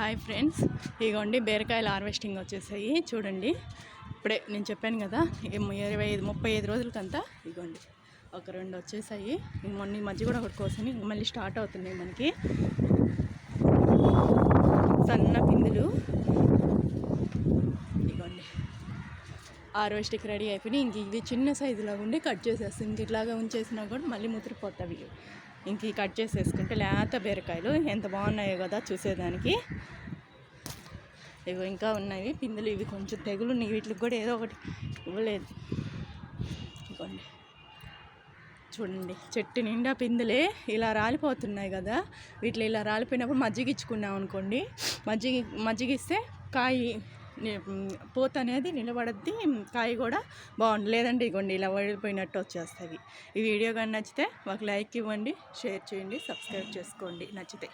Hi friends. ఇగోండి బీరకాయలు harvesting వచ్చేసాయి. చూడండి ఇప్పుడే నేను చెప్పాను కదా ఇక ఇరవై ఐదు ముప్పై ఐదు రోజులకంతా ఇగోండి ఒక రెండు వచ్చేసాయి. మొన్న ఈ మధ్య కూడా ఒకటి కోసాను. ఇంక మళ్ళీ స్టార్ట్ అవుతున్నాయి మనకి. సన్న పిందులు. ఇగోండి హార్వెస్టింగ్ రెడీ అయిపోయినాయి. ఇంక ఇవి చిన్న సైజులాగా ఉండి కట్ చేసేస్తాం ఇంక ఇట్లాగా ఉంచేసినా కూడా మళ్ళీ ముద్రపోతాయి ఇంక కట్ చేసేసుకుంటే లేత బీరకాయలు. ఎంత బాగున్నాయో కదా చూసేదానికి. ఇవి ఇంకా ఉన్నాయి పిందులు. ఇవి కొంచెం తెగులు ఉన్నాయి. వీటికి కూడా ఏదో ఒకటి ఇవ్వలేదు. ఇవ్వండి. చూడండి. చెట్టు నిండా పిందులే. ఇలా రాలిపోతున్నాయి కదా. వీటిలో ఇలా రాలిపోయినప్పుడు మజ్జిగిచ్చుకున్నాం అనుకోండి. మజ్జిగ మజ్జిగిస్తే కాయి పూత అనేది నిలబడద్ది కాయ కూడా బాగుంది లేదంటే ఇగోండి ఇలా వడిపోయినట్టు వచ్చేస్తుంది. ఈ వీడియో కానీ నచ్చితే ఒక లైక్ ఇవ్వండి షేర్ చేయండి సబ్స్క్రైబ్ చేసుకోండి. నచ్చితే.